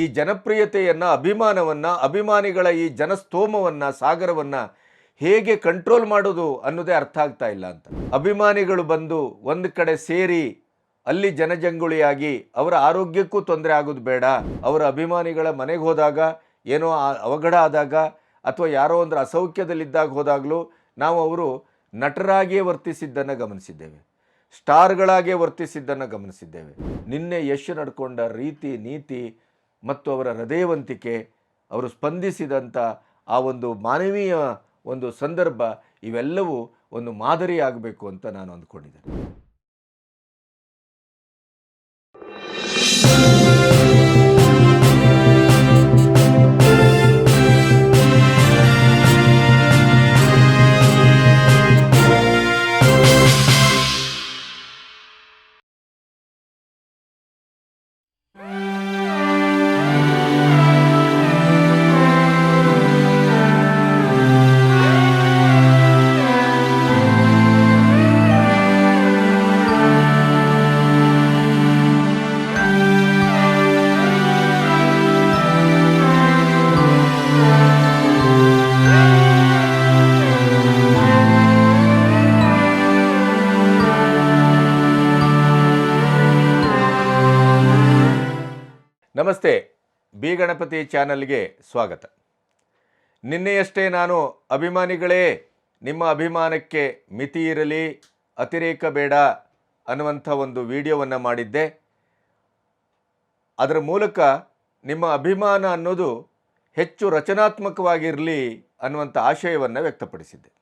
ಈ ಜನಪ್ರಿಯತೆಯನ್ನು, ಅಭಿಮಾನವನ್ನು, ಅಭಿಮಾನಿಗಳ ಈ ಜನಸ್ತೋಮವನ್ನು, ಸಾಗರವನ್ನು ಹೇಗೆ ಕಂಟ್ರೋಲ್ ಮಾಡೋದು ಅನ್ನೋದೇ ಅರ್ಥ ಆಗ್ತಾ ಇಲ್ಲ ಅಂತ. ಅಭಿಮಾನಿಗಳು ಬಂದು ಒಂದು ಕಡೆ ಸೇರಿ ಅಲ್ಲಿ ಜನಜಂಗುಳಿಯಾಗಿ ಅವರ ಆರೋಗ್ಯಕ್ಕೂ ತೊಂದರೆ ಆಗೋದು ಬೇಡ, ಅವರ ಅಭಿಮಾನಿಗಳ ಮನೆಗೆ ಹೋದಾಗ ಏನೋ ಅವಘಡ ಆದಾಗ ಅಥವಾ ಯಾರೋ ಒಂದು ಅಸೌಖ್ಯದಲ್ಲಿದ್ದಾಗ ಹೋದಾಗಲೂ ನಾವು ಅವರು ನಟರಾಗಿಯೇ ವರ್ತಿಸಿದ್ದನ್ನು ಗಮನಿಸಿದ್ದೇವೆ ಸ್ಟಾರ್ಗಳಾಗೇ ವರ್ತಿಸಿದ್ದನ್ನು ಗಮನಿಸಿದ್ದೇವೆ. ನಿನ್ನೆ ಯಶ್ ನಡ್ಕೊಂಡ ರೀತಿ, ನೀತಿ ಮತ್ತು ಅವರ ಹೃದಯವಂತಿಕೆ, ಅವರು ಸ್ಪಂದಿಸಿದಂಥ ಆ ಒಂದು ಮಾನವೀಯ ಒಂದು ಸಂದರ್ಭ ಇವೆಲ್ಲವೂ ಒಂದು ಮಾದರಿಯಾಗಬೇಕು ಅಂತ ನಾನು ಅಂದ್ಕೊಂಡಿದ್ದೇನೆ. ನಮಸ್ತೆ, ಬಿ ಗಣಪತಿ ಚಾನಲ್ಗೆ ಸ್ವಾಗತ. ನಿನ್ನೆಯಷ್ಟೇ ನಾನು ಅಭಿಮಾನಿಗಳೇ, ನಿಮ್ಮ ಅಭಿಮಾನಕ್ಕೆ ಮಿತಿ ಇರಲಿ, ಅತಿರೇಕ ಬೇಡ ಅನ್ನುವಂಥ ಒಂದು ವಿಡಿಯೋವನ್ನು ಮಾಡಿದ್ದೆ. ಅದರ ಮೂಲಕ ನಿಮ್ಮ ಅಭಿಮಾನ ಅನ್ನೋದು ಹೆಚ್ಚು ರಚನಾತ್ಮಕವಾಗಿರಲಿ ಅನ್ನುವಂಥ ಆಶಯವನ್ನು ವ್ಯಕ್ತಪಡಿಸಿದ್ದೆ.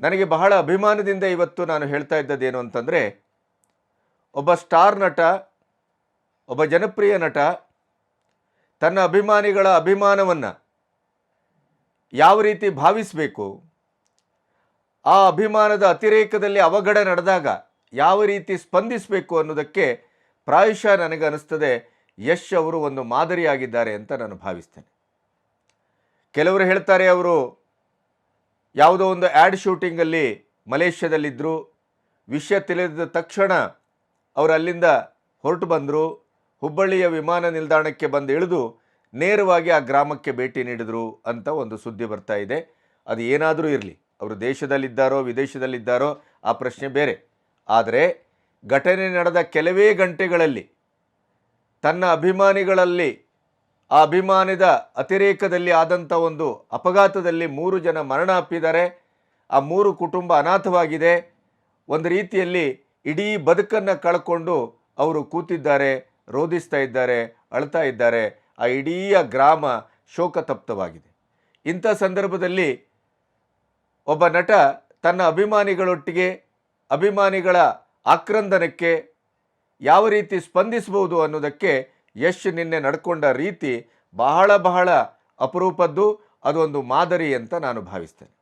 ನನಗೆ ಬಹಳ ಅಭಿಮಾನದಿಂದ ಇವತ್ತು ನಾನು ಹೇಳ್ತಾ ಇದ್ದದ್ದೇನು ಅಂತಂದರೆ, ಒಬ್ಬ ಸ್ಟಾರ್ ನಟ ಒಬ್ಬ ಜನಪ್ರಿಯ ನಟ ತನ್ನ ಅಭಿಮಾನಿಗಳ ಅಭಿಮಾನವನ್ನು ಯಾವ ರೀತಿ ಭಾವಿಸಬೇಕು, ಆ ಅಭಿಮಾನದ ಅತಿರೇಕದಲ್ಲಿ ಅವಘಡ ನಡೆದಾಗ ಯಾವ ರೀತಿ ಸ್ಪಂದಿಸಬೇಕು ಅನ್ನೋದಕ್ಕೆ ಪ್ರಾಯಶಃ ನನಗೆ ಅನಿಸ್ತದೆ, ಯಶ್ ಅವರು ಒಂದು ಮಾದರಿಯಾಗಿದ್ದಾರೆ ಅಂತ ನಾನು ಭಾವಿಸ್ತೇನೆ. ಕೆಲವರು ಹೇಳ್ತಾರೆ ಅವರು, ಯಾವುದೋ ಒಂದು ಆ್ಯಡ್ ಶೂಟಿಂಗಲ್ಲಿ ಮಲೇಷ್ಯಾದಲ್ಲಿದ್ದರು ವಿಷಯ ತಿಳಿದ ತಕ್ಷಣ ಅವರು ಅಲ್ಲಿಂದ ಹೊರಟು ಬಂದರು ಹುಬ್ಬಳ್ಳಿಯ ವಿಮಾನ ನಿಲ್ದಾಣಕ್ಕೆ ಬಂದು ಇಳಿದು ನೇರವಾಗಿ ಆ ಗ್ರಾಮಕ್ಕೆ ಭೇಟಿ ನೀಡಿದರು ಅಂತ ಒಂದು ಸುದ್ದಿ ಬರ್ತಾ ಇದೆ. ಅದು ಏನಾದರೂ ಇರಲಿ, ಅವರು ದೇಶದಲ್ಲಿದ್ದಾರೋ, ವಿದೇಶದಲ್ಲಿದ್ದಾರೋ, ಆ ಪ್ರಶ್ನೆ ಬೇರೆ. ಆದರೆ ಘಟನೆ ನಡೆದ ಕೆಲವೇ ಗಂಟೆಗಳಲ್ಲಿ ತನ್ನ ಅಭಿಮಾನಿಗಳಲ್ಲಿ, ಆ ಅಭಿಮಾನದ ಅತಿರೇಕದಲ್ಲಿ ಆದಂಥ ಒಂದು ಅಪಘಾತದಲ್ಲಿ ಮೂರು ಜನ ಮರಣ ಅಪ್ಪಿದ್ದಾರೆ. ಆ ಮೂರು ಕುಟುಂಬ ಅನಾಥವಾಗಿದೆ. ಒಂದು ರೀತಿಯಲ್ಲಿ ಇಡೀ ಬದುಕನ್ನು ಕಳ್ಕೊಂಡು ಅವರು ಕೂತಿದ್ದಾರೆ. ರೋಧಿಸ್ತಾ ಇದ್ದಾರೆ, ಅಳ್ತಾ ಇದ್ದಾರೆ, ಆ ಇಡೀ ಗ್ರಾಮ ಶೋಕತಪ್ತವಾಗಿದೆ. ಇಂಥ ಸಂದರ್ಭದಲ್ಲಿ ಒಬ್ಬ ನಟ ತನ್ನ ಅಭಿಮಾನಿಗಳೊಟ್ಟಿಗೆ, ಅಭಿಮಾನಿಗಳ ಆಕ್ರಂದನಕ್ಕೆ ಯಾವ ರೀತಿ ಸ್ಪಂದಿಸಬಹುದು ಅನ್ನೋದಕ್ಕೆ ಯಶ್ ನಿನ್ನೆ ನಡ್ಕೊಂಡ ರೀತಿ ಬಹಳ ಬಹಳ ಅಪರೂಪದ್ದು, ಅದೊಂದು ಮಾದರಿ ಅಂತ ನಾನು ಭಾವಿಸ್ತೇನೆ.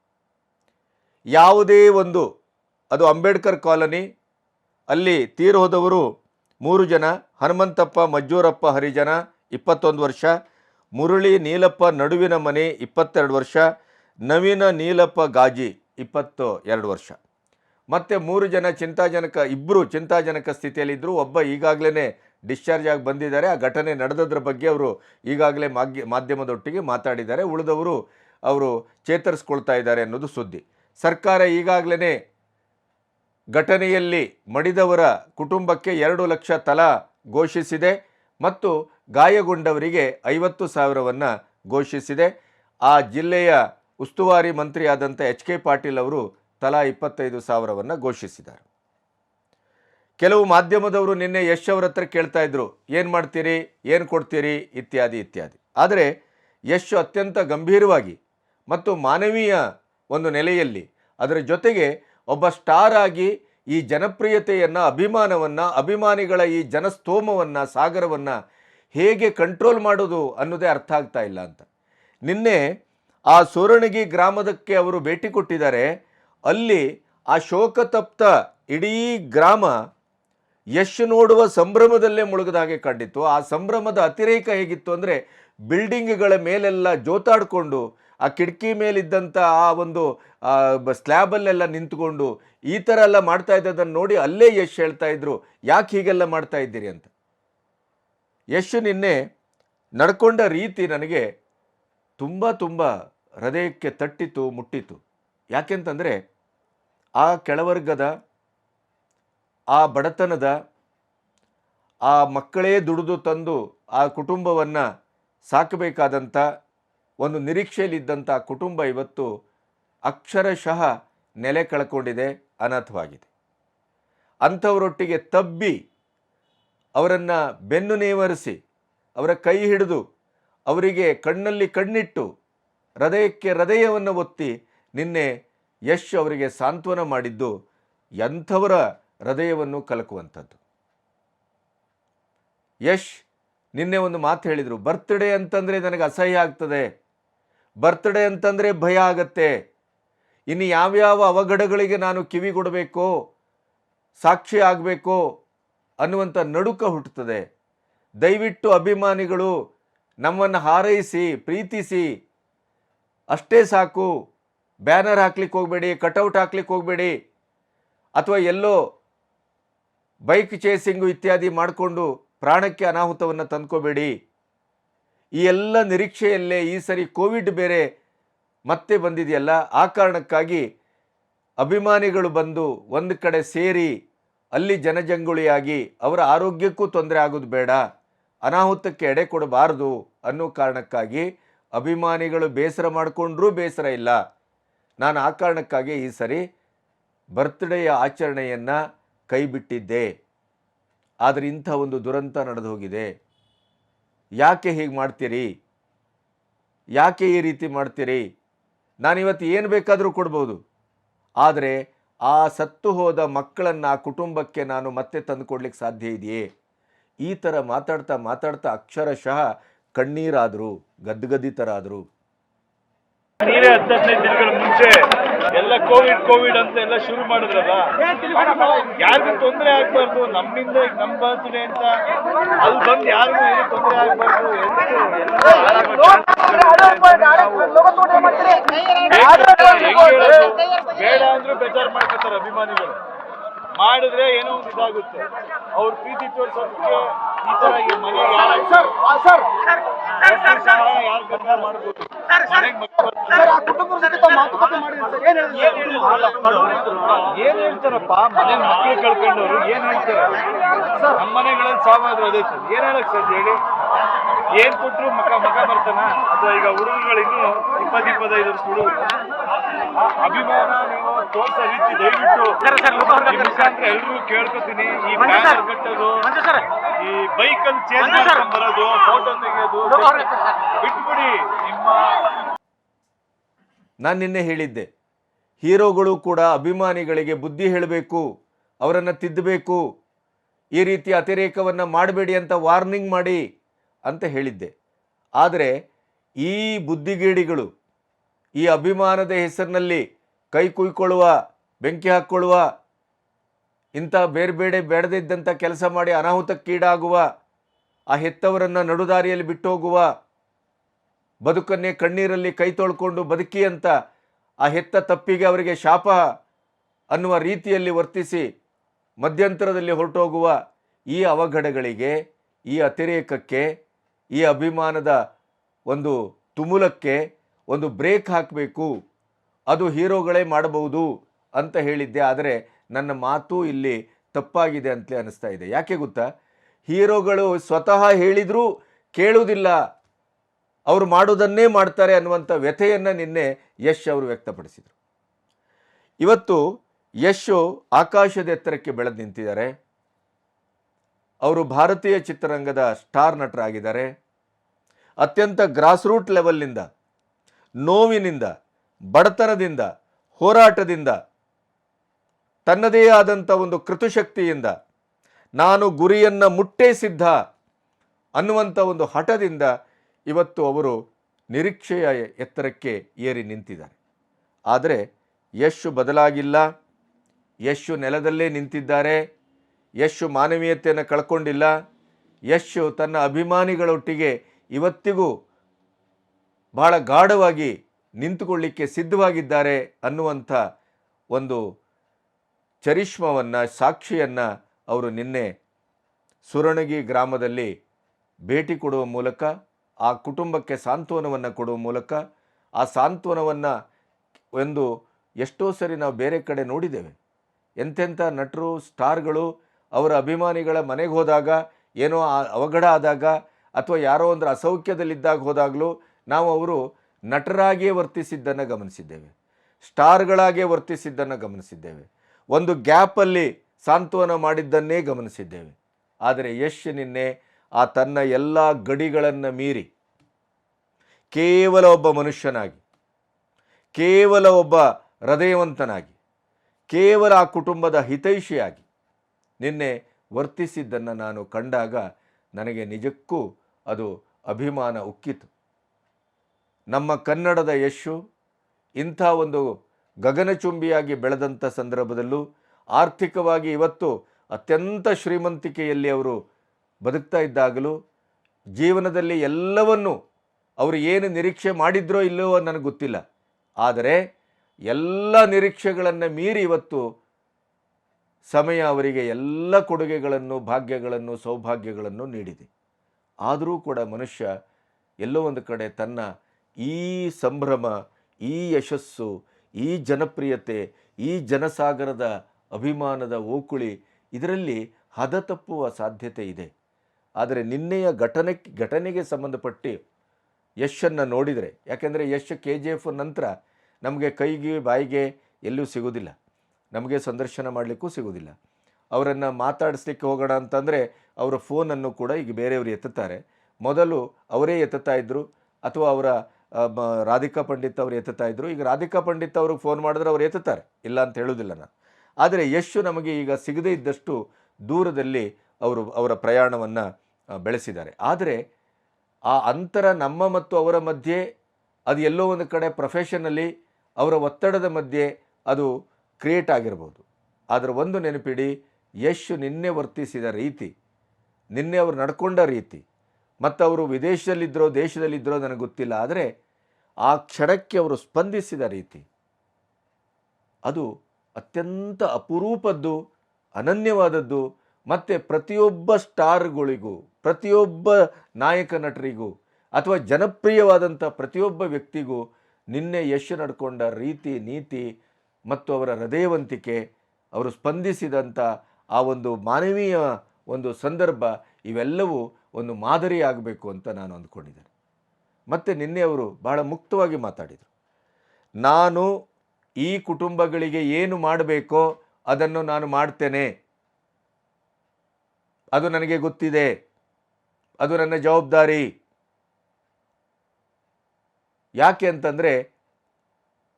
ಯಾವುದೇ ಒಂದು, ಅದು ಅಂಬೇಡ್ಕರ್ ಕಾಲೋನಿ, ಅಲ್ಲಿ ತೀರು ಹೋದವರು ಮೂರು ಜನ, ಹನುಮಂತಪ್ಪ, ಮಜ್ಜೂರಪ್ಪ, ಹರಿಜನ, ಇಪ್ಪತ್ತೊಂದು ವರ್ಷ, ಮುರಳಿ ನೀಲಪ್ಪ, ನಡುವಿನ ಮನೆ, ಇಪ್ಪತ್ತೆರಡು ವರ್ಷ, ನವೀನ ನೀಲಪ್ಪ, ಗಾಜಿ, ಇಪ್ಪತ್ತು ಎರಡು ವರ್ಷ. ಮತ್ತು ಮೂರು ಜನ ಚಿಂತಾಜನಕ ಇಬ್ಬರು ಚಿಂತಾಜನಕ ಸ್ಥಿತಿಯಲ್ಲಿದ್ದರು ಒಬ್ಬ ಈಗಾಗಲೇ ಡಿಸ್ಚಾರ್ಜ್ ಆಗಿ ಬಂದಿದ್ದಾರೆ. ಆ ಘಟನೆ ನಡೆದದ್ರ ಬಗ್ಗೆ ಅವರು ಈಗಾಗಲೇ ಮಾಗ್ಯ, ಮಾಧ್ಯಮದೊಟ್ಟಿಗೆ ಮಾತಾಡಿದ್ದಾರೆ. ಉಳಿದವರು ಅವರು ಚೇತರಿಸ್ಕೊಳ್ತಾ ಇದ್ದಾರೆ ಅನ್ನೋದು ಸುದ್ದಿ. ಸರ್ಕಾರ ಈಗಾಗಲೇ ಘಟನೆಯಲ್ಲಿ ಮಡಿದವರ ಕುಟುಂಬಕ್ಕೆ ಎರಡು ಲಕ್ಷ ತಲಾ ಘೋಷಿಸಿದೆ ಮತ್ತು ಗಾಯಗೊಂಡವರಿಗೆ ಐವತ್ತು ಸಾವಿರವನ್ನು ಘೋಷಿಸಿದೆ. ಆ ಜಿಲ್ಲೆಯ ಉಸ್ತುವಾರಿ ಮಂತ್ರಿಯಾದಂಥ ಎಚ್ ಕೆ ಪಾಟೀಲ್ ಅವರು ತಲಾ ಇಪ್ಪತ್ತೈದು ಸಾವಿರವನ್ನು ಘೋಷಿಸಿದ್ದಾರೆ. ಕೆಲವು ಮಾಧ್ಯಮದವರು ನಿನ್ನೆ ಯಶ್ ಅವರ ಹತ್ರ ಕೇಳ್ತಾ ಇದ್ರು, ಏನು ಮಾಡ್ತೀರಿ? ಏನು ಕೊಡ್ತೀರಿ? ಇತ್ಯಾದಿ ಇತ್ಯಾದಿ. ಆದರೆ ಯಶ್ ಅತ್ಯಂತ ಗಂಭೀರವಾಗಿ ಮತ್ತು ಮಾನವೀಯ ಒಂದು ನೆಲೆಯಲ್ಲಿ, ಅದರ ಜೊತೆಗೆ ಒಬ್ಬ ಸ್ಟಾರ್ ಆಗಿ ಈ ಜನಪ್ರಿಯತೆಯನ್ನು, ಅಭಿಮಾನವನ್ನು, ಅಭಿಮಾನಿಗಳ ಈ ಜನಸ್ತೋಮವನ್ನು, ಸಾಗರವನ್ನು ಹೇಗೆ ಕಂಟ್ರೋಲ್ ಮಾಡೋದು ಅನ್ನೋದೇ ಅರ್ಥ ಆಗ್ತಾ ಇಲ್ಲ ಅಂತ. ನಿನ್ನೆ ಆ ಸೋರಣಗಿ ಗ್ರಾಮದಕ್ಕೆ ಅವರು ಭೇಟಿ ಕೊಟ್ಟಿದ್ದಾರೆ. ಅಲ್ಲಿ ಆ ಶೋಕತಪ್ತ ಇಡೀ ಗ್ರಾಮ ಯಶ್ ನೋಡುವ ಸಂಭ್ರಮದಲ್ಲೇ ಮುಳುಗದ ಹಾಗೆ ಕಂಡಿತ್ತು. ಆ ಸಂಭ್ರಮದ ಅತಿರೇಕ ಹೇಗಿತ್ತು ಅಂದರೆ ಬಿಲ್ಡಿಂಗ್ಗಳ ಮೇಲೆಲ್ಲ ಜೋತಾಡಿಕೊಂಡು ಆ ಕಿಟಕಿ ಮೇಲಿದ್ದಂಥ ಆ ಒಂದು ಸ್ಲ್ಯಾಬಲ್ಲೆಲ್ಲ ನಿಂತ್ಕೊಂಡು ಈ ಥರ ಎಲ್ಲ ಮಾಡ್ತಾ ಇದ್ದದನ್ನು ನೋಡಿ ಅಲ್ಲೇ ಯಶ್ ಹೇಳ್ತಾ ಇದ್ರು. ಯಾಕೆ ಹೀಗೆಲ್ಲ ಮಾಡ್ತಾ ಇದ್ದೀರಿ ಅಂತ. ಯಶ್ ನಿನ್ನೆ ನಡ್ಕೊಂಡ ರೀತಿ ನನಗೆ ತುಂಬ ತುಂಬ ಹೃದಯಕ್ಕೆ ತಟ್ಟಿತು, ಮುಟ್ಟಿತು. ಯಾಕೆಂತಂದರೆ ಆ ಕೆಳವರ್ಗದ, ಆ ಬಡತನದ, ಆ ಮಕ್ಕಳೇ ದುಡಿದು ತಂದು ಆ ಕುಟುಂಬವನ್ನು ಸಾಕಬೇಕಾದಂಥ ಒಂದು ನಿರೀಕ್ಷೆಯಲ್ಲಿದ್ದಂಥ ಕುಟುಂಬ ಇವತ್ತು ಅಕ್ಷರಶಃ ನೆಲೆ ಕಳ್ಕೊಂಡಿದೆ ಅನಾಥವಾಗಿದೆ ಅಂಥವರೊಟ್ಟಿಗೆ ತಬ್ಬಿ, ಅವರನ್ನು ಬೆನ್ನು ನೇವರಿಸಿ, ಅವರ ಕೈ ಹಿಡಿದು, ಅವರಿಗೆ ಕಣ್ಣಲ್ಲಿ ಕಣ್ಣಿಟ್ಟು, ಹೃದಯಕ್ಕೆ ಹೃದಯವನ್ನು ಒತ್ತಿ ನಿನ್ನೆ ಯಶ್ ಅವರಿಗೆ ಸಾಂತ್ವನ ಮಾಡಿದ್ದು ಎಂಥವರ ಹೃದಯವನ್ನು ಕಲಕುವಂಥದ್ದು. ಯಶ್ ನಿನ್ನೆ ಒಂದು ಮಾತು ಹೇಳಿದರು, ಬರ್ತ್ಡೇ ಅಂತಂದರೆ ನನಗೆ ಅಸಹ್ಯ ಆಗ್ತದೆ ಬರ್ತ್ಡೇ ಅಂತಂದರೆ ಭಯ ಆಗತ್ತೆ. ಇನ್ನು ಯಾವ್ಯಾವ ಅವಘಡಗಳಿಗೆ ನಾನು ಕಿವಿ ಕೊಡಬೇಕು, ಸಾಕ್ಷಿ ಆಗಬೇಕು ಅನ್ನುವಂಥ ನಡುಕ ಹುಟ್ಟುತ್ತದೆ. ದಯವಿಟ್ಟು ಅಭಿಮಾನಿಗಳು ನಮ್ಮನ್ನು ಹಾರೈಸಿ, ಪ್ರೀತಿಸಿ. ಅಷ್ಟೇ ಸಾಕು. ಬ್ಯಾನರ್ ಹಾಕ್ಲಿಕ್ಕೆ ಹೋಗಬೇಡಿ, ಕಟೌಟ್ ಹಾಕ್ಲಿಕ್ಕೆ ಹೋಗಬೇಡಿ. ಅಥವಾ ಎಲ್ಲೋ ಬೈಕ್ ಚೇಸಿಂಗು ಇತ್ಯಾದಿ ಮಾಡಿಕೊಂಡು ಪ್ರಾಣಕ್ಕೆ ಅನಾಹುತವನ್ನು ತಂದ್ಕೋಬೇಡಿ. ಈ ಎಲ್ಲ ನಿರೀಕ್ಷೆಯಲ್ಲೇ ಈ ಸರಿ ಕೋವಿಡ್ ಬೇರೆ ಮತ್ತೆ ಬಂದಿದೆಯಲ್ಲ, ಆ ಕಾರಣಕ್ಕಾಗಿ ಅಭಿಮಾನಿಗಳು ಬಂದು ಒಂದು ಕಡೆ ಸೇರಿ ಅಲ್ಲಿ ಜನಜಂಗುಳಿಯಾಗಿ ಅವರ ಆರೋಗ್ಯಕ್ಕೂ ತೊಂದರೆ ಆಗೋದು ಬೇಡ, ಅನಾಹುತಕ್ಕೆ ಎಡೆ ಕೊಡಬಾರದು ಅನ್ನೋ ಕಾರಣಕ್ಕಾಗಿ ಅಭಿಮಾನಿಗಳು ಬೇಸರ ಮಾಡಿಕೊಂಡ್ರೂ ಬೇಸರ ಇಲ್ಲ. ನಾನು ಆ ಕಾರಣಕ್ಕಾಗಿ ಈ ಸರಿ ಬರ್ತ್ಡೇಯ ಆಚರಣೆಯನ್ನು ಕೈಬಿಟ್ಟಿದ್ದೆ. ಆದರೆ ಇಂಥ ಒಂದು ದುರಂತ ನಡೆದು ಹೋಗಿದೆ. ಯಾಕೆ ಹೀಗೆ ಮಾಡ್ತೀರಿ? ಯಾಕೆ ಈ ರೀತಿ ಮಾಡ್ತೀರಿ? ನಾನಿವತ್ತು ಏನು ಬೇಕಾದರೂ ಕೊಡ್ಬೋದು. ಆದರೆ ಆ ಸತ್ತು ಹೋದ ಮಕ್ಕಳನ್ನು ಆ ಕುಟುಂಬಕ್ಕೆ ನಾನು ಮತ್ತೆ ತಂದು ಕೊಡ್ಲಿಕ್ಕೆ ಸಾಧ್ಯ ಇದೆಯೇ? ಈ ಥರ ಮಾತಾಡ್ತಾ ಮಾತಾಡ್ತಾ ಅಕ್ಷರಶಃ ಕಣ್ಣೀರಾದರು ಗದ್ಗದಿತರಾದರು ಎಲ್ಲ ಕೋವಿಡ್ ಕೋವಿಡ್ ಅಂತ ಎಲ್ಲ ಶುರು ಮಾಡಿದ್ರಲ್ಲ? ಯಾರಿಗೂ ತೊಂದರೆ ಆಗ್ಬಾರ್ದು, ನಮ್ಮಿಂದ ನಮ್ ಬರ್ತ್ಡೇ ಅಂತ. ಅಲ್ಲಿ ಬಂದು ಯಾರಿಗೂ ಏನು ತೊಂದರೆ ಆಗ್ಬಾರ್ದು ಬೇಡ ಅಂದ್ರೂ ಬೇಜಾರು ಮಾಡ್ಕೊತಾರೆ ಅಭಿಮಾನಿಗಳು. ಮಾಡಿದ್ರೆ ಏನೋ ಒಂದು ಇದಾಗುತ್ತೆ. ಅವ್ರ ಪ್ರೀತಿ ತೋರಿಸೋದಕ್ಕೆ ಈ ತರ ಈ ಮನೆಗೆ ಯಾರು ಯಾರು ಮಾಡ್ಬೋದು? ಮನೆಗೆ ಮಕ್ಕಳು ಏನ್ ಹೇಳ್ತಾರಪ್ಪ? ಮನೆ ಮಕ್ಳು ಕಳ್ಕೊಂಡವ್ರು ಏನ್ ಹೇಳ್ತಾರೆ? ನಮ್ಮ ಮನೆಗಳಲ್ಲಿ ಸಾವಾದ್ರು ಅದೇ ಸರ್. ಏನ್ ಹೇಳಕ್ ಸರ್ ಹೇಳಿ? ಏನ್ ಕೊಟ್ರು ಮಕ್ಕ ಮಕ್ಕ ಬರ್ತಾನ? ಅಥವಾ ಈಗ ಹುಡುಗರುಗಳಿಗೂ ಇಪ್ಪತ್ತಿಪ್ಪತ್ತೈದು ಇಪ್ಪತ್ತೈದು ವರ್ಷ ಹುಡುಗರು? ಅಭಿಮಾನ ನೀವು ತೋರ್ಸೋ ರೀತಿ ದಯವಿಟ್ಟು ನಿಮ್ ಮುಖಾಂತರ ಎಲ್ರಿಗೂ ಕೇಳ್ಕೊತೀನಿ. ಈ ಬ್ಯಾನರ್ ಕಟ್ಟೋದು ಈ ಬೈಕ್ ಅಲ್ಲಿ ಚೇಂಜ್ ಮಾಡ್ಕೊಂಡ್ ಬರೋದು ಫೋಟೋ ತೆಗೆಯೋದು ಬಿಟ್ಬಿಡಿ. ನಿಮ್ಮ ನಾನು ನಿನ್ನೆ ಹೇಳಿದ್ದೆ ಹೀರೋಗಳು ಕೂಡ ಅಭಿಮಾನಿಗಳಿಗೆ ಬುದ್ಧಿ ಹೇಳಬೇಕು ಅವರನ್ನು ತಿದ್ದಬೇಕು ಈ ರೀತಿ ಅತಿರೇಕವನ್ನು ಮಾಡಬೇಡಿ ಅಂತ ವಾರ್ನಿಂಗ್ ಮಾಡಿ ಅಂತ ಹೇಳಿದ್ದೆ. ಆದರೆ ಈ ಬುದ್ಧಿಗೇಡಿಗಳು ಈ ಅಭಿಮಾನದ ಹೆಸರಿನಲ್ಲಿ ಕೈ ಕುಯ್ಕೊಳ್ಳುವ, ಬೆಂಕಿ ಹಾಕ್ಕೊಳ್ಳುವ, ಇಂಥ ಬೇರೆ ಬೇರೆ ಬೇಡದಿದ್ದಂಥ ಕೆಲಸ ಮಾಡಿ ಅನಾಹುತಕ್ಕೀಡಾಗುವ ಆ ಹೆತ್ತವರನ್ನು ನಡುದಾರಿಯಲ್ಲಿ ಬಿಟ್ಟೋಗುವ, ಬದುಕನ್ನೇ ಕಣ್ಣೀರಲ್ಲಿ ಕೈ ತೊಳ್ಕೊಂಡು ಬದುಕಿ ಅಂತ ಆ ಹೆತ್ತ ತಪ್ಪಿಗೆ ಅವರಿಗೆ ಶಾಪ ಅನ್ನುವ ರೀತಿಯಲ್ಲಿ ವರ್ತಿಸಿ ಮಧ್ಯಂತರದಲ್ಲಿ ಹೊರಟೋಗುವ ಈ ಅವಘಡಗಳಿಗೆ, ಈ ಅತಿರೇಕಕ್ಕೆ, ಈ ಅಭಿಮಾನದ ಒಂದು ತುಮುಲಕ್ಕೆ ಒಂದು ಬ್ರೇಕ್ ಹಾಕಬೇಕು. ಅದು ಹೀರೋಗಳೇ ಮಾಡಬಹುದು ಅಂತ ಹೇಳಿದ್ದೆ, ಆದರೆ ನನ್ನ ಮಾತು ಇಲ್ಲಿ ತಪ್ಪಾಗಿದೆ ಅಂತಲೇ ಅನಿಸ್ತಾ ಇದೆ. ಯಾಕೆ ಗೊತ್ತಾ? ಹೀರೋಗಳು ಸ್ವತಃ ಹೇಳಿದರೂ ಕೇಳುವುದಿಲ್ಲ. ಅವರು ಮಾಡೋದನ್ನೇ ಮಾಡ್ತಾರೆ ಅನ್ನುವಂಥ ವ್ಯಥೆಯನ್ನು ನಿನ್ನೆ ಯಶ್ ಅವರು ವ್ಯಕ್ತಪಡಿಸಿದರು. ಇವತ್ತು ಯಶು ಆಕಾಶದ ಎತ್ತರಕ್ಕೆ ಬೆಳೆದು ನಿಂತಿದ್ದಾರೆ. ಅವರು ಭಾರತೀಯ ಚಿತ್ರರಂಗದ ಸ್ಟಾರ್ ನಟರಾಗಿದ್ದಾರೆ. ಅತ್ಯಂತ ಗ್ರಾಸ್ ರೂಟ್ ಲೆವೆಲ್ನಿಂದ ನೋವಿನಿಂದ ಬಡತನದಿಂದ, ಹೋರಾಟದಿಂದ, ತನ್ನದೇ ಆದಂಥ ಒಂದು ಕೃತುಶಕ್ತಿಯಿಂದ ನಾನು ಗುರಿಯನ್ನು ಮುಟ್ಟೇ ಸಿದ್ಧ ಅನ್ನುವಂಥ ಒಂದು ಹಠದಿಂದ ಇವತ್ತು ಅವರು ನಿರೀಕ್ಷೆಯ ಎತ್ತರಕ್ಕೆ ಏರಿ ನಿಂತಿದ್ದಾರೆ. ಆದರೆ ಯಶು ಬದಲಾಗಿಲ್ಲ. ಯಶು ನೆಲದಲ್ಲೇ ನಿಂತಿದ್ದಾರೆ. ಯಶು ಮಾನವೀಯತೆಯನ್ನು ಕಳ್ಕೊಂಡಿಲ್ಲ. ಯಶು ತನ್ನ ಅಭಿಮಾನಿಗಳೊಟ್ಟಿಗೆ ಇವತ್ತಿಗೂ ಬಹಳ ಗಾಢವಾಗಿ ನಿಂತುಕೊಳ್ಳಿಕ್ಕೆ ಸಿದ್ಧವಾಗಿದ್ದಾರೆ ಅನ್ನುವಂಥ ಒಂದು ಚರಿಷ್ಮವನ್ನು, ಸಾಕ್ಷಿಯನ್ನು ಅವರು ನಿನ್ನೆ ಸುರಣಗಿ ಗ್ರಾಮದಲ್ಲಿ ಭೇಟಿ ಕೊಡುವ ಮೂಲಕ, ಆ ಕುಟುಂಬಕ್ಕೆ ಸಾಂತ್ವನವನ್ನು ಕೊಡುವ ಮೂಲಕ, ಆ ಸಾಂತ್ವನವನ್ನು ಒಂದು ಎಷ್ಟೋ ಸರಿ ನಾವು ಬೇರೆ ಕಡೆ ನೋಡಿದ್ದೇವೆ. ಎಂತೆಂಥ ನಟರು, ಸ್ಟಾರ್ಗಳು ಅವರ ಅಭಿಮಾನಿಗಳ ಮನೆಗೆ ಹೋದಾಗ, ಏನೋ ಅವಘಡ ಆದಾಗ ಅಥವಾ ಯಾರೋ ಒಂದು ಅಸೌಖ್ಯದಲ್ಲಿದ್ದಾಗ ಹೋದಾಗಲೂ ನಾವು ಅವರು ನಟರಾಗಿಯೇ ವರ್ತಿಸಿದ್ದನ್ನು ಗಮನಿಸಿದ್ದೇವೆ. ಸ್ಟಾರ್ಗಳಾಗಿಯೇ ವರ್ತಿಸಿದ್ದನ್ನು ಗಮನಿಸಿದ್ದೇವೆ. ಒಂದು ಗ್ಯಾಪಲ್ಲಿ ಸಾಂತ್ವನ ಮಾಡಿದ್ದನ್ನೇ ಗಮನಿಸಿದ್ದೇವೆ. ಆದರೆ ಯಶ್ ನಿನ್ನೆ ಆ ತನ್ನ ಎಲ್ಲ ಗಡಿಗಳನ್ನು ಮೀರಿ ಕೇವಲ ಒಬ್ಬ ಮನುಷ್ಯನಾಗಿ, ಕೇವಲ ಒಬ್ಬ ಹೃದಯವಂತನಾಗಿ, ಕೇವಲ ಆ ಕುಟುಂಬದ ಹಿತೈಷಿಯಾಗಿ ನಿನ್ನೆ ವರ್ತಿಸಿದ್ದನ್ನು ನಾನು ಕಂಡಾಗ ನನಗೆ ನಿಜಕ್ಕೂ ಅದು ಅಭಿಮಾನ ಉಕ್ಕಿತು. ನಮ್ಮ ಕನ್ನಡದ ಯಶು ಇಂಥ ಒಂದು ಗಗನಚುಂಬಿಯಾಗಿ ಬೆಳೆದಂಥ ಸಂದರ್ಭದಲ್ಲೂ ಆರ್ಥಿಕವಾಗಿ ಇವತ್ತು ಅತ್ಯಂತ ಶ್ರೀಮಂತಿಕೆಯಲ್ಲಿ ಅವರು ಬದುಕ್ತಾ ಇದ್ದಾಗಲೂ ಜೀವನದಲ್ಲಿ ಎಲ್ಲವನ್ನು ಅವರು ಏನು ನಿರೀಕ್ಷೆ ಮಾಡಿದ್ರೋ ಇಲ್ಲವೋ ನನಗೆ ಗೊತ್ತಿಲ್ಲ. ಆದರೆ ಎಲ್ಲ ನಿರೀಕ್ಷೆಗಳನ್ನು ಮೀರಿ ಇವತ್ತು ಸಮಯ ಅವರಿಗೆ ಎಲ್ಲ ಕೊಡುಗೆಗಳನ್ನು, ಭಾಗ್ಯಗಳನ್ನು, ಸೌಭಾಗ್ಯಗಳನ್ನು ನೀಡಿದೆ. ಆದರೂ ಕೂಡ ಮನುಷ್ಯ ಎಲ್ಲೋ ಒಂದು ಕಡೆ ತನ್ನ ಈ ಸಂಭ್ರಮ, ಈ ಯಶಸ್ಸು, ಈ ಜನಪ್ರಿಯತೆ, ಈ ಜನಸಾಗರದ ಅಭಿಮಾನದ ಓಕುಳಿ ಇದರಲ್ಲಿ ಹದ ತಪ್ಪುವ ಸಾಧ್ಯತೆ ಇದೆ. ಆದರೆ ನಿನ್ನೆಯ ಘಟನೆ, ಘಟನೆಗೆ ಸಂಬಂಧಪಟ್ಟು ಯಶನ್ನು ನೋಡಿದರೆ, ಯಾಕೆಂದರೆ ಯಶ್ ಕೆ ಜಿ ಎಫ್ ನಂತರ ನಮಗೆ ಕೈಗೆ, ಬಾಯಿಗೆ ಎಲ್ಲೂ ಸಿಗೋದಿಲ್ಲ. ನಮಗೆ ಸಂದರ್ಶನ ಮಾಡಲಿಕ್ಕೂ ಸಿಗೋದಿಲ್ಲ. ಅವರನ್ನು ಮಾತಾಡಿಸ್ಲಿಕ್ಕೆ ಹೋಗೋಣ ಅಂತಂದರೆ ಅವರ ಫೋನನ್ನು ಕೂಡ ಈಗ ಬೇರೆಯವರು ಎತ್ತುತ್ತಾರೆ. ಮೊದಲು ಅವರೇ ಎತ್ತುತ್ತಾ ಇದ್ದರು ಅಥವಾ ಅವರ ರಾಧಿಕಾ ಪಂಡಿತ್ ಅವರು ಎತ್ತುತ್ತಾ ಇದ್ದರು ಈಗ ರಾಧಿಕಾ ಪಂಡಿತ್ ಅವ್ರಿಗೆ ಫೋನ್ ಮಾಡಿದ್ರೆ ಅವ್ರು ಎತ್ತುತ್ತಾರೆ. ಇಲ್ಲ ಅಂತ ಹೇಳೋದಿಲ್ಲ ನಾನು. ಆದರೆ ಯಶು ನಮಗೆ ಈಗ ಸಿಗದೇ ಇದ್ದಷ್ಟು ದೂರದಲ್ಲಿ ಅವರು, ಅವರ ಪ್ರಯಾಣವನ್ನು ಬೆಳೆಸಿದ್ದಾರೆ. ಆದರೆ ಆ ಅಂತರ ನಮ್ಮ ಮತ್ತು ಅವರ ಮಧ್ಯೆ ಅದು ಎಲ್ಲೋ ಒಂದು ಕಡೆ ಪ್ರೊಫೆಷನಲ್ಲಿ ಅವರ ಒತ್ತಡದ ಮಧ್ಯೆ ಅದು ಕ್ರಿಯೇಟ್ ಆಗಿರ್ಬೋದು. ಆದರೆ ಒಂದು ನೆನಪಿಡಿ, ಯಶ್ ನಿನ್ನೆ ವರ್ತಿಸಿದ ರೀತಿ, ನಿನ್ನೆ ಅವರು ನಡ್ಕೊಂಡ ರೀತಿ ಮತ್ತು ಅವರು ವಿದೇಶದಲ್ಲಿದ್ದರೋ ದೇಶದಲ್ಲಿದ್ದರೋ ನನಗೆ ಗೊತ್ತಿಲ್ಲ. ಆದರೆ ಆ ಕ್ಷಣಕ್ಕೆ ಅವರು ಸ್ಪಂದಿಸಿದ ರೀತಿ. ಅದು ಅತ್ಯಂತ ಅಪರೂಪದ್ದು, ಅನನ್ಯವಾದದ್ದು, ಮತ್ತು ಪ್ರತಿಯೊಬ್ಬ ಸ್ಟಾರ್ಗಳಿಗೂ, ಪ್ರತಿಯೊಬ್ಬ ನಾಯಕ ನಟರಿಗೂ, ಅಥವಾ ಜನಪ್ರಿಯವಾದಂಥ ಪ್ರತಿಯೊಬ್ಬ ವ್ಯಕ್ತಿಗೂ ನಿನ್ನೆ ಯಶ್ ನಡ್ಕೊಂಡ ರೀತಿ, ನೀತಿ ಮತ್ತು ಅವರ ಹೃದಯವಂತಿಕೆ, ಅವರು ಸ್ಪಂದಿಸಿದಂಥ ಆ ಒಂದು ಮಾನವೀಯ ಒಂದು ಸಂದರ್ಭ ಇವೆಲ್ಲವೂ ಒಂದು ಮಾದರಿ ಆಗಬೇಕು ಅಂತ ನಾನು ಅಂದ್ಕೊಂಡಿದ್ದೇನೆ. ಮತ್ತು ನಿನ್ನೆ ಅವರು ಬಹಳ ಮುಕ್ತವಾಗಿ ಮಾತಾಡಿದರು. ನಾನು ಈ ಕುಟುಂಬಗಳಿಗೆ ಏನು ಮಾಡಬೇಕೋ ಅದನ್ನು ನಾನು ಮಾಡ್ತೇನೆ. ಅದು ನನಗೆ ಗೊತ್ತಿದೆ. ಅದು ನನ್ನ ಜವಾಬ್ದಾರಿ. ಯಾಕೆ ಅಂತಂದರೆ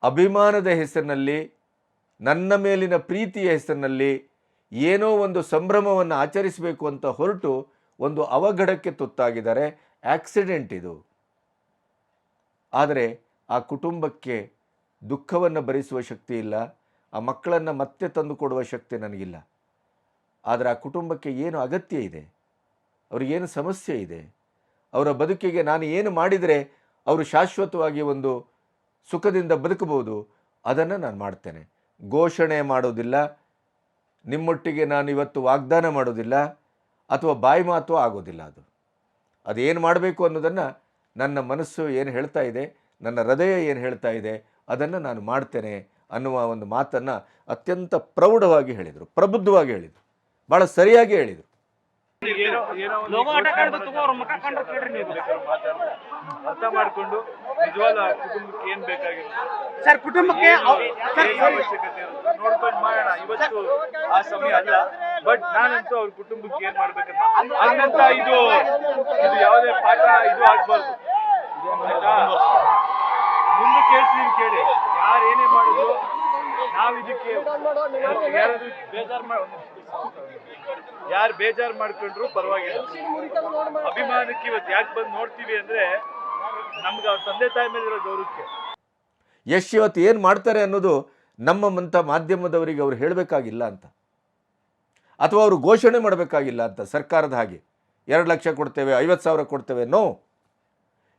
ಅಭಿಮಾನದ ಹೆಸರಿನಲ್ಲಿ, ನನ್ನ ಮೇಲಿನ ಪ್ರೀತಿಯ ಹೆಸರಿನಲ್ಲಿ ಏನೋ ಒಂದು ಸಂಭ್ರಮವನ್ನು ಆಚರಿಸಬೇಕು ಅಂತ ಹೊರಟು ಒಂದು ಅವಘಡಕ್ಕೆ ತುತ್ತಾಗಿದ್ದಾರೆ. ಆಕ್ಸಿಡೆಂಟ್ ಇದು. ಆದರೆ ಆ ಕುಟುಂಬಕ್ಕೆ ದುಃಖವನ್ನು ಭರಿಸುವ ಶಕ್ತಿ ಇಲ್ಲ, ಆ ಮಕ್ಕಳನ್ನು ಮತ್ತೆ ತಂದು ಕೊಡುವ ಶಕ್ತಿ ನನಗಿಲ್ಲ. ಆದರೆ ಆ ಕುಟುಂಬಕ್ಕೆ ಏನು ಅಗತ್ಯ ಇದೆ? ಅವ್ರಿಗೇನು ಸಮಸ್ಯೆ ಇದೆ? ಅವರ ಬದುಕಿಗೆ ನಾನು ಏನು ಮಾಡಿದರೆ ಅವರು ಶಾಶ್ವತವಾಗಿ ಒಂದು ಸುಖದಿಂದ ಬದುಕಬಹುದು? ಅದನ್ನು ನಾನು ಮಾಡ್ತೇನೆ. ಘೋಷಣೆ ಮಾಡೋದಿಲ್ಲ. ನಿಮ್ಮೊಟ್ಟಿಗೆ ನಾನು ಇವತ್ತು ವಾಗ್ದಾನ ಮಾಡೋದಿಲ್ಲ. ಅಥವಾ ಬಾಯಿ ಮಾತು ಆಗೋದಿಲ್ಲ ಅದು. ಅದೇನು ಮಾಡಬೇಕು ಅನ್ನೋದನ್ನು ನನ್ನ ಮನಸ್ಸು ಏನು ಹೇಳ್ತಾ ಇದೆ ನನ್ನ ಹೃದಯ ಏನು ಹೇಳ್ತಾ ಇದೆ ಅದನ್ನು ನಾನು ಮಾಡ್ತೇನೆ ಅನ್ನುವ ಒಂದು ಮಾತನ್ನು ಅತ್ಯಂತ ಪ್ರೌಢವಾಗಿ ಹೇಳಿದರು ಪ್ರಬುದ್ಧವಾಗಿ ಹೇಳಿದರು ಭಾಳ ಸರಿಯಾಗಿ ಹೇಳಿದರು ಏನೋ ಏನೋ ಒಂದು ಲೋಗೋ ಆಟ ಕಾಣ್ದು ತಗೋ ಅವ್ರ ಮುಖ ಕಂಡ್ರೆ ಕೇಳ್ರಿ ನೀವು ಮಾತಾಡ್ತಾರೆ. ಅರ್ಥ ಮಾಡ್ಕೊಂಡು ನಿಜವಾದ ಕುಟುಂಬಕ್ಕೆ ಏನ್ ಬೇಕಾಗಿರುತ್ತೆ ಸರ್ ಕುಟುಂಬಕ್ಕೆ ಏನು ಅವಶ್ಯಕತೆ ಇರುತ್ತೆ ನೋಡ್ಕೊಂಡು ಮಾಡೋಣ. ಇವತ್ತು ಆ ಸಮಯ ಅಲ್ಲ. ಬಟ್ ನಾನಂತೂ ಅವ್ರ ಕುಟುಂಬಕ್ಕೆ ಏನ್ ಮಾಡ್ಬೇಕಂತ ಹಂಗಂತ ಇದು ಇದು ಯಾವುದೇ ಪಾಠ ಇದು ಆಗ್ಬಾರ್ದು. ಆಯ್ತಾ? ಮುಂದಕ್ಕೆ ಹೇಳ್ತೀನಿ ಕೇಳಿ. ಯಾರು ಏನೇ ಮಾಡಿದ್ರು ನಾವ್ ಇದಕ್ಕೆ ಯಾರಾದ್ರೂ ಬೇಜಾರ್ ಮಾಡ ಯಾರು ಬೇಜಾರ್ ಮಾಡ್ಕೊಂಡ್ರು ಪರವಾಗಿಲ್ಲ. ಅಭಿಮಾನಕ್ಕೆ ಇವತ್ತು ಯಾಕೆ ಬಂದು ನೋಡ್ತೀವಿ ಅಂದ್ರೆ ನಮ್ಗೆ ಅವ್ರ ತಂದೆ ತಾಯಿ ಮೇಲಿರೋ ಗೌರವಕ್ಕೆ. ಯಶ್ ಇವತ್ತು ಏನು ಮಾಡ್ತಾರೆ ಅನ್ನೋದು ನಮ್ಮಂಥ ಮಾಧ್ಯಮದವರಿಗೆ ಅವರು ಹೇಳಬೇಕಾಗಿಲ್ಲ ಅಂತ. ಅಥವಾ ಅವರು ಘೋಷಣೆ ಮಾಡಬೇಕಾಗಿಲ್ಲ ಅಂತ ಸರ್ಕಾರದ ಹಾಗೆ. ಎರಡು ಲಕ್ಷ ಕೊಡ್ತೇವೆ, ಐವತ್ತು ಸಾವಿರ ಕೊಡ್ತೇವೆ, ನೋ.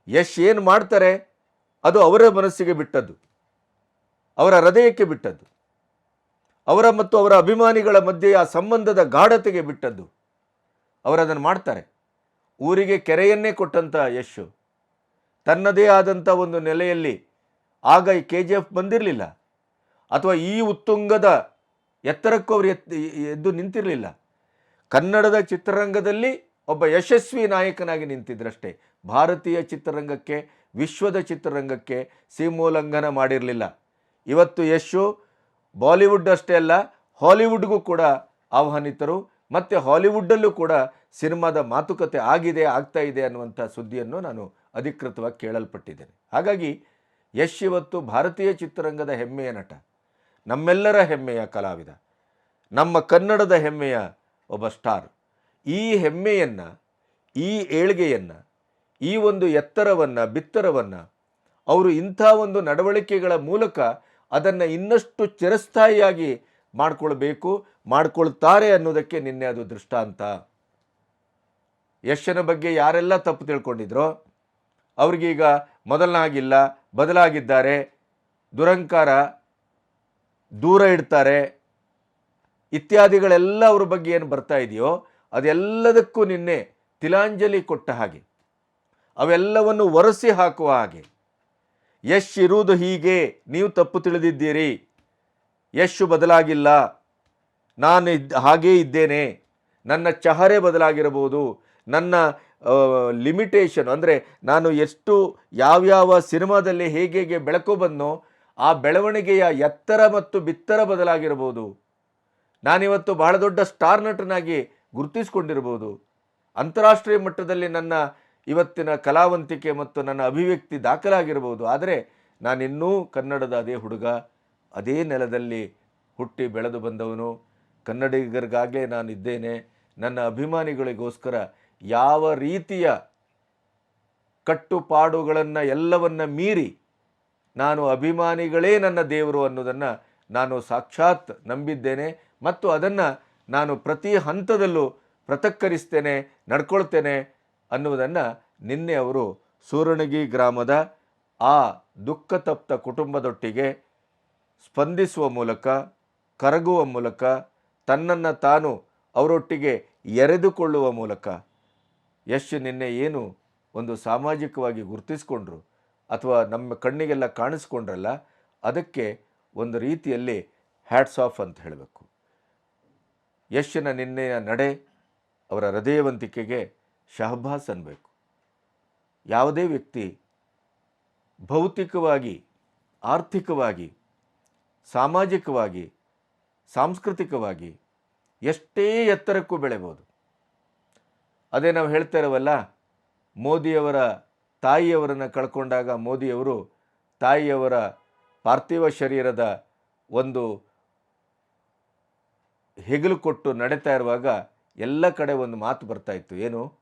ಯಶ್ ಏನು ಮಾಡ್ತಾರೆ ಅದು ಅವರ ಮನಸ್ಸಿಗೆ ಬಿಟ್ಟದ್ದು. ಅವರ ಹೃದಯಕ್ಕೆ ಬಿಟ್ಟದ್ದು. ಅವರ ಮತ್ತು ಅವರ ಅಭಿಮಾನಿಗಳ ಮಧ್ಯೆ ಆ ಸಂಬಂಧದ ಗಾಢತೆಗೆ ಬಿಟ್ಟದ್ದು. ಅವರದನ್ನು ಮಾಡ್ತಾರೆ. ಊರಿಗೆ ಕೆರೆಯನ್ನೇ ಕೊಟ್ಟಂಥ ಯಶು ತನ್ನದೇ ಆದಂಥ ಒಂದು ನೆಲೆಯಲ್ಲಿ ಆಗ ಈ ಕೆ ಜಿ ಎಫ್ ಬಂದಿರಲಿಲ್ಲ. ಅಥವಾ ಈ ಉತ್ತುಂಗದ ಎತ್ತರಕ್ಕೂ ಅವರು ಎದ್ದು ನಿಂತಿರಲಿಲ್ಲ. ಕನ್ನಡದ ಚಿತ್ರರಂಗದಲ್ಲಿ ಒಬ್ಬ ಯಶಸ್ವಿ ನಾಯಕನಾಗಿ ನಿಂತಿದ್ರಷ್ಟೇ. ಭಾರತೀಯ ಚಿತ್ರರಂಗಕ್ಕೆ, ವಿಶ್ವದ ಚಿತ್ರರಂಗಕ್ಕೆ ಸೀಮೋಲ್ಲಂಘನ ಮಾಡಿರಲಿಲ್ಲ. ಇವತ್ತು ಯಶು ಬಾಲಿವುಡ್ ಅಷ್ಟೇ ಅಲ್ಲ, ಹಾಲಿವುಡ್ಗೂ ಕೂಡ ಆಹ್ವಾನಿತರು, ಮತ್ತು ಹಾಲಿವುಡ್ಡಲ್ಲೂ ಕೂಡ ಸಿನಿಮಾದ ಮಾತುಕತೆ ಆಗಿದೆ, ಆಗ್ತಾ ಇದೆ ಅನ್ನುವಂಥ ಸುದ್ದಿಯನ್ನು ನಾನು ಅಧಿಕೃತವಾಗಿ ಕೇಳಲ್ಪಟ್ಟಿದ್ದೇನೆ. ಹಾಗಾಗಿ ಯಶ್ ಇವತ್ತು ಭಾರತೀಯ ಚಿತ್ರರಂಗದ ಹೆಮ್ಮೆಯ ನಟ, ನಮ್ಮೆಲ್ಲರ ಹೆಮ್ಮೆಯ ಕಲಾವಿದ, ನಮ್ಮ ಕನ್ನಡದ ಹೆಮ್ಮೆಯ ಒಬ್ಬ ಸ್ಟಾರ್ ಈ ಹೆಮ್ಮೆಯನ್ನು, ಈ ಏಳ್ಗೆಯನ್ನು, ಈ ಒಂದು ಎತ್ತರವನ್ನು, ಬಿತ್ತರವನ್ನು, ಅವರು ಇಂಥ ಒಂದು ನಡವಳಿಕೆಗಳ ಮೂಲಕ ಅದನ್ನು ಇನ್ನಷ್ಟು ಚಿರಸ್ಥಾಯಿಯಾಗಿ ಮಾಡಿಕೊಳ್ಬೇಕು, ಮಾಡಿಕೊಳ್ತಾರೆ ಅನ್ನೋದಕ್ಕೆ ನಿನ್ನೆ ಅದು ದೃಷ್ಟಾಂತ. ಯಶನ ಬಗ್ಗೆ ಯಾರೆಲ್ಲ ತಪ್ಪು ತಿಳ್ಕೊಂಡಿದ್ರೋ ಅವ್ರಿಗೀಗ ಮೊದಲನಾಗಿಲ್ಲ, ಬದಲಾಗಿದ್ದಾರೆ, ದುರಂಕಾರ ದೂರ ಇಡ್ತಾರೆ, ಇತ್ಯಾದಿಗಳೆಲ್ಲ ಅವ್ರ ಬಗ್ಗೆ ಏನು ಬರ್ತಾ ಇದೆಯೋ ಅದೆಲ್ಲದಕ್ಕೂ ನಿನ್ನೆ ತಿಲಾಂಜಲಿ ಕೊಟ್ಟ ಹಾಗೆ, ಅವೆಲ್ಲವನ್ನು ಒರೆಸಿ ಹಾಕುವ ಹಾಗೆ. ಯಶ್ ಇರುವುದು ಹೀಗೆ, ನೀವು ತಪ್ಪು ತಿಳಿದಿದ್ದೀರಿ, ಯಶ್ ಬದಲಾಗಿಲ್ಲ, ನಾನು ಇದ್ದ ಹಾಗೇ ಇದ್ದೇನೆ, ನನ್ನ ಚಹರೆ ಬದಲಾಗಿರಬಹುದು, ನನ್ನ ಲಿಮಿಟೇಷನ್ ಅಂದರೆ ನಾನು ಎಷ್ಟು ಯಾವ್ಯಾವ ಸಿನಿಮಾದಲ್ಲಿ ಹೇಗೆ ಹೇಗೆ ಬೆಳಕು ಬಂದನೋ ಆ ಬೆಳವಣಿಗೆಯ ಎತ್ತರ ಮತ್ತು ಬಿತ್ತರ ಬದಲಾಗಿರ್ಬೋದು. ನಾನಿವತ್ತು ಬಹಳ ದೊಡ್ಡ ಸ್ಟಾರ್ ನಟನಾಗಿ ಗುರುತಿಸಿಕೊಂಡಿರ್ಬೋದು. ಅಂತಾರಾಷ್ಟ್ರೀಯ ಮಟ್ಟದಲ್ಲಿ ನನ್ನ ಇವತ್ತಿನ ಕಲಾವಂತಿಕೆ ಮತ್ತು ನನ್ನ ಅಭಿವ್ಯಕ್ತಿ ದಾಖಲಾಗಿರ್ಬೋದು. ಆದರೆ ನಾನಿನ್ನೂ ಕನ್ನಡದ ಅದೇ ಹುಡುಗ, ಅದೇ ನೆಲದಲ್ಲಿ ಹುಟ್ಟಿ ಬೆಳೆದು ಬಂದವನು. ಕನ್ನಡಿಗರಿಗಾಗಲೇ ನಾನು ಇದ್ದೇನೆ ನನ್ನ ಅಭಿಮಾನಿಗಳಿಗೋಸ್ಕರ ಯಾವ ರೀತಿಯ ಕಟ್ಟುಪಾಡುಗಳನ್ನು ಎಲ್ಲವನ್ನ ಮೀರಿ ನಾನು ಅಭಿಮಾನಿಗಳೇ ನನ್ನ ದೇವರು ಅನ್ನೋದನ್ನು ನಾನು ಸಾಕ್ಷಾತ್ ನಂಬಿದ್ದೇನೆ ಮತ್ತು ಅದನ್ನು ನಾನು ಪ್ರತಿ ಹಂತದಲ್ಲೂ ಪ್ರತಕ್ಕರಿಸ್ತೇನೆ, ನಡ್ಕೊಳ್ತೇನೆ ಅನ್ನುವುದನ್ನು ನಿನ್ನೆ ಅವರು ಸೂರಣಗಿ ಗ್ರಾಮದ ಆ ದುಃಖ ತಪ್ತ ಕುಟುಂಬದೊಟ್ಟಿಗೆ ಸ್ಪಂದಿಸುವ ಮೂಲಕ, ಕರಗುವ ಮೂಲಕ, ತನ್ನನ್ನು ತಾನು ಅವರೊಟ್ಟಿಗೆ ಎರೆದುಕೊಳ್ಳುವ ಮೂಲಕ ಯಶ್ ನಿನ್ನೆ ಏನು ಒಂದು ಸಾಮಾಜಿಕವಾಗಿ ಗುರುತಿಸ್ಕೊಂಡ್ರು ಅಥವಾ ನಮ್ಮ ಕಣ್ಣಿಗೆಲ್ಲ ಕಾಣಿಸ್ಕೊಂಡ್ರಲ್ಲ, ಅದಕ್ಕೆ ಒಂದು ರೀತಿಯಲ್ಲಿ ಹ್ಯಾಟ್ಸ್ ಆಫ್ ಅಂತ ಹೇಳಬೇಕು. ಯಶ್ನ ನಿನ್ನೆಯ ನಡೆ ಅವರ ಹೃದಯವಂತಿಕೆಗೆ ಶಹಬಾಸ್ ಅನ್ನಬೇಕು. ಯಾವುದೇ ವ್ಯಕ್ತಿ ಭೌತಿಕವಾಗಿ, ಆರ್ಥಿಕವಾಗಿ, ಸಾಮಾಜಿಕವಾಗಿ, ಸಾಂಸ್ಕೃತಿಕವಾಗಿ ಎಷ್ಟೇ ಎತ್ತರಕ್ಕೂ ಬೆಳೆಬೋದು. ಅದೇ ನಾವು ಹೇಳ್ತಾ ಇರೋವಲ್ಲ, ಮೋದಿಯವರ ತಾಯಿಯವರನ್ನು ಕಳ್ಕೊಂಡಾಗ ಮೋದಿಯವರು ತಾಯಿಯವರ ಪಾರ್ಥಿವ ಶರೀರದ ಒಂದು ಹೆಗಲು ಕೊಟ್ಟು ನಡೀತಾ ಇರುವಾಗ ಎಲ್ಲ ಕಡೆ ಒಂದು ಮಾತು ಬರ್ತಾ ಇತ್ತು. ಏನು?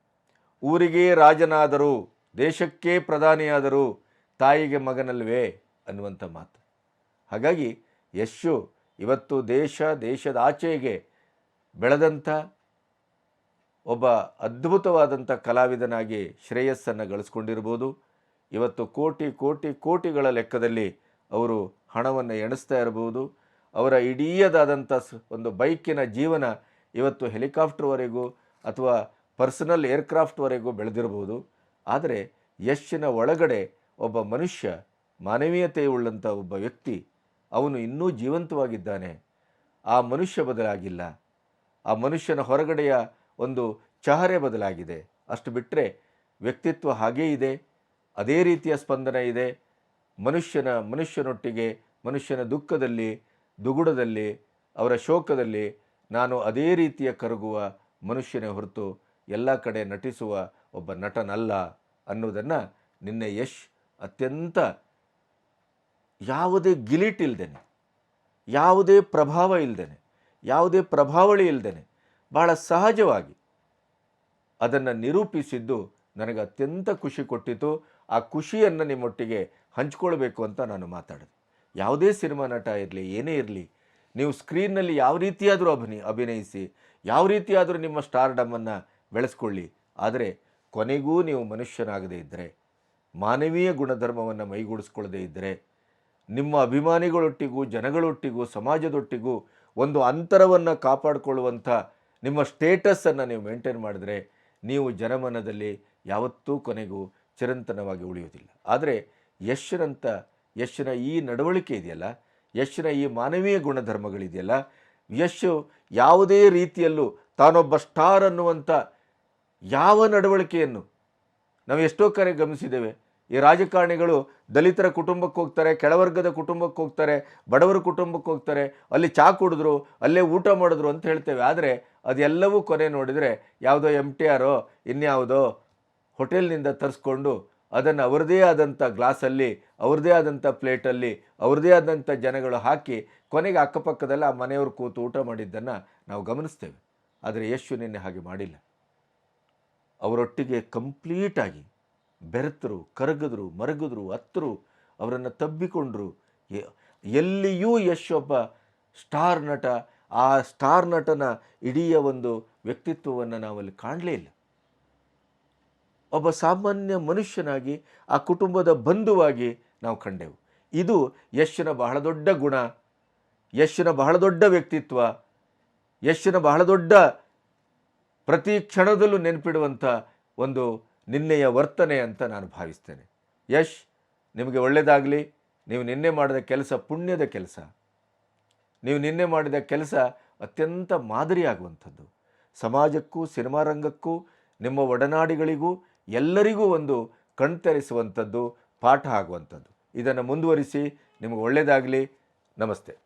ಊರಿಗೆ ರಾಜನಾದರೂ, ದೇಶಕ್ಕೆ ಪ್ರಧಾನಿಯಾದರೂ ತಾಯಿಗೆ ಮಗನಲ್ವೇ ಅನ್ನುವಂಥ ಮಾತು. ಹಾಗಾಗಿ ಯಶು ಇವತ್ತು ದೇಶ ದೇಶದ ಆಚೆಗೆ ಬೆಳೆದಂಥ ಒಬ್ಬ ಅದ್ಭುತವಾದಂಥ ಕಲಾವಿದನಾಗಿ ಶ್ರೇಯಸ್ಸನ್ನು ಗಳಿಸ್ಕೊಂಡಿರ್ಬೋದು. ಇವತ್ತು ಕೋಟಿ ಕೋಟಿ, ಕೋಟಿಗಳ ಲೆಕ್ಕದಲ್ಲಿ ಅವರು ಹಣವನ್ನು ಎಣಿಸ್ತಾ ಇರಬಹುದು ಅವರ ಇಡೀಯದಾದಂಥ ಒಂದು ಬೈಕಿನ ಜೀವನ ಇವತ್ತು ಹೆಲಿಕಾಪ್ಟರ್ವರೆಗೂ ಅಥವಾ ಪರ್ಸನಲ್ ಏರ್ಕ್ರಾಫ್ಟ್ವರೆಗೂ ಬೆಳೆದಿರಬಹುದು ಆದರೆ ಯಶಿನ ಒಳಗಡೆ ಒಬ್ಬ ಮನುಷ್ಯ, ಮಾನವೀಯತೆಯುಳ್ಳಂಥ ಒಬ್ಬ ವ್ಯಕ್ತಿ, ಅವನು ಇನ್ನೂ ಜೀವಂತವಾಗಿದ್ದಾನೆ. ಆ ಮನುಷ್ಯ ಬದಲಾಗಿಲ್ಲ. ಆ ಮನುಷ್ಯನ ಹೊರಗಡೆಯ ಒಂದು ಚಹರೆ ಬದಲಾಗಿದೆ. ಅಷ್ಟು ಬಿಟ್ಟರೆ ವ್ಯಕ್ತಿತ್ವ ಹಾಗೇ ಇದೆ, ಅದೇ ರೀತಿಯ ಸ್ಪಂದನೆ ಇದೆ. ಮನುಷ್ಯನ, ಮನುಷ್ಯನೊಟ್ಟಿಗೆ, ಮನುಷ್ಯನ ದುಃಖದಲ್ಲಿ, ದುಗುಡದಲ್ಲಿ, ಅವರ ಶೋಕದಲ್ಲಿ ನಾನು ಅದೇ ರೀತಿಯ ಕರಗುವ ಮನುಷ್ಯನೇ ಹೊರತು ಎಲ್ಲ ಕಡೆ ನಟಿಸುವ ಒಬ್ಬ ನಟನಲ್ಲ ಅನ್ನೋದನ್ನು ನಿನ್ನೆ ಯಶ್ ಅತ್ಯಂತ ಯಾವುದೇ ಗಿಲಿಟ್ ಇಲ್ದೇನೆ, ಯಾವುದೇ ಪ್ರಭಾವ ಇಲ್ದೇನೆ, ಯಾವುದೇ ಪ್ರಭಾವಳಿ ಇಲ್ದೇನೆ ಬಹಳ ಸಹಜವಾಗಿ ಅದನ್ನು ನಿರೂಪಿಸಿದ್ದು ನನಗೆ ಅತ್ಯಂತ ಖುಷಿ ಕೊಟ್ಟಿತು. ಆ ಖುಷಿಯನ್ನು ನಿಮ್ಮೊಟ್ಟಿಗೆ ಹಂಚ್ಕೊಳ್ಬೇಕು ಅಂತ ನಾನು ಮಾತಾಡಿದೆ. ಯಾವುದೇ ಸಿನಿಮಾ ನಟ ಇರಲಿ, ಏನೇ ಇರಲಿ, ನೀವು ಸ್ಕ್ರೀನ್ನಲ್ಲಿ ಯಾವ ರೀತಿಯಾದರೂ ಅಭಿನಯ, ಅಭಿನಯಿಸಿ, ಯಾವ ರೀತಿಯಾದರೂ ನಿಮ್ಮ ಸ್ಟಾರ್ಡಮನ್ನು ಬೆಳೆಸ್ಕೊಳ್ಳಿ. ಆದರೆ ಕೊನೆಗೂ ನೀವು ಮನುಷ್ಯನಾಗದೇ ಇದ್ದರೆ ಮಾನವೀಯ ಗುಣಧರ್ಮವನ್ನು ಮೈಗೂಡಿಸ್ಕೊಳ್ಳದೇ ಇದ್ದರೆ ನಿಮ್ಮ ಅಭಿಮಾನಿಗಳೊಟ್ಟಿಗೂ, ಜನಗಳೊಟ್ಟಿಗೂ, ಸಮಾಜದೊಟ್ಟಿಗೂ ಒಂದು ಅಂತರವನ್ನು ಕಾಪಾಡಿಕೊಳ್ಳುವಂಥ ನಿಮ್ಮ ಸ್ಟೇಟಸ್ಸನ್ನು ನೀವು ಮೇಂಟೈನ್ ಮಾಡಿದ್ರೆ ನೀವು ಜನಮನದಲ್ಲಿ ಯಾವತ್ತೂ ಕೊನೆಗೂ ಚಿರಂತನವಾಗಿ ಉಳಿಯುವುದಿಲ್ಲ ಆದರೆ ಯಶ್ರಂಥ ಯಶನ ಈ ನಡವಳಿಕೆ ಇದೆಯಲ್ಲ, ಯಶ್ನ ಈ ಮಾನವೀಯ ಗುಣಧರ್ಮಗಳಿದೆಯಲ್ಲ ಯಶ್ ಯಾವುದೇ ರೀತಿಯಲ್ಲೂ ತಾನೊಬ್ಬ ಸ್ಟಾರ್ ಅನ್ನುವಂಥ ಯಾವ ನಡವಳಿಕೆಯನ್ನು ನಾವು ಎಷ್ಟೋ ಕರೆ ಗಮನಿಸಿದ್ದೇವೆ. ಈ ರಾಜಕಾರಣಿಗಳು ದಲಿತರ ಕುಟುಂಬಕ್ಕೆ ಹೋಗ್ತಾರೆ, ಕೆಳವರ್ಗದ ಕುಟುಂಬಕ್ಕೆ ಹೋಗ್ತಾರೆ, ಬಡವರ ಕುಟುಂಬಕ್ಕೆ ಹೋಗ್ತಾರೆ, ಅಲ್ಲಿ ಚಾ ಕುಡಿದ್ರು, ಅಲ್ಲೇ ಊಟ ಮಾಡಿದ್ರು ಅಂತ ಹೇಳ್ತೇವೆ. ಆದರೆ ಅದೆಲ್ಲವೂ ಕೊನೆ ನೋಡಿದರೆ ಯಾವುದೋ ಎಂ ಟಿ ಆರೋ ಇನ್ಯಾವುದೋ ಹೋಟೆಲ್ನಿಂದ ತರಿಸ್ಕೊಂಡು ಅದನ್ನು ಅವರದೇ ಆದಂಥ ಗ್ಲಾಸಲ್ಲಿ, ಅವ್ರದ್ದೇ ಆದಂಥ ಪ್ಲೇಟಲ್ಲಿ, ಅವ್ರದ್ದೇ ಆದಂಥ ಜನಗಳು ಹಾಕಿ ಕೊನೆಗೆ ಅಕ್ಕಪಕ್ಕದಲ್ಲಿ ಆ ಮನೆಯವರು ಕೂತು ಊಟ ಮಾಡಿದ್ದನ್ನು ನಾವು ಗಮನಿಸ್ತೇವೆ. ಆದರೆ ಯಶು ನಿನ್ನೆ ಹಾಗೆ ಮಾಡಿಲ್ಲ. ಅವರೊಟ್ಟಿಗೆ ಕಂಪ್ಲೀಟಾಗಿ ಬೆರೆತರು, ಕರಗಿದ್ರು, ಮರಗಿದ್ರು ಹತ್ತರು ಅವರನ್ನು ತಬ್ಬಿಕೊಂಡ್ರು. ಎಲ್ಲಿಯೂ ಯಶ್ ಒಬ್ಬ ಸ್ಟಾರ್ ನಟ, ಆ ಸ್ಟಾರ್ ನಟನ ಇಡೀ ಒಂದು ವ್ಯಕ್ತಿತ್ವವನ್ನು ನಾವಲ್ಲಿ ಕಾಣಲೇ ಇಲ್ಲ. ಒಬ್ಬ ಸಾಮಾನ್ಯ ಮನುಷ್ಯನಾಗಿ, ಆ ಕುಟುಂಬದ ಬಂಧುವಾಗಿ ನಾವು ಕಂಡೆವು. ಇದು ಯಶನ ಬಹಳ ದೊಡ್ಡ ಗುಣ, ಯಶನ ಬಹಳ ದೊಡ್ಡ ವ್ಯಕ್ತಿತ್ವ, ಯಶನ ಬಹಳ ದೊಡ್ಡ ಪ್ರತಿ ಕ್ಷಣದಲ್ಲೂ ನೆನಪಿಡುವಂಥ ಒಂದು ನಿನ್ನೆಯ ವರ್ತನೆ ಅಂತ ನಾನು ಭಾವಿಸ್ತೇನೆ. ಯಶ್, ನಿಮಗೆ ಒಳ್ಳೆಯದಾಗಲಿ ನೀವು ನಿನ್ನೆ ಮಾಡಿದ ಕೆಲಸ ಪುಣ್ಯದ ಕೆಲಸ. ನೀವು ನಿನ್ನೆ ಮಾಡಿದ ಕೆಲಸ ಅತ್ಯಂತ ಮಾದರಿಯಾಗುವಂಥದ್ದು. ಸಮಾಜಕ್ಕೂ, ಸಿನಿಮಾ ರಂಗಕ್ಕೂ, ನಿಮ್ಮ ಒಡನಾಡಿಗಳಿಗೂ, ಎಲ್ಲರಿಗೂ ಒಂದು ಕಣ್ತೆರೆಸುವಂಥದ್ದು, ಪಾಠ ಆಗುವಂಥದ್ದು. ಇದನ್ನು ಮುಂದುವರಿಸಿ, ನಿಮಗೆ ಒಳ್ಳೆಯದಾಗಲಿ ನಮಸ್ತೆ.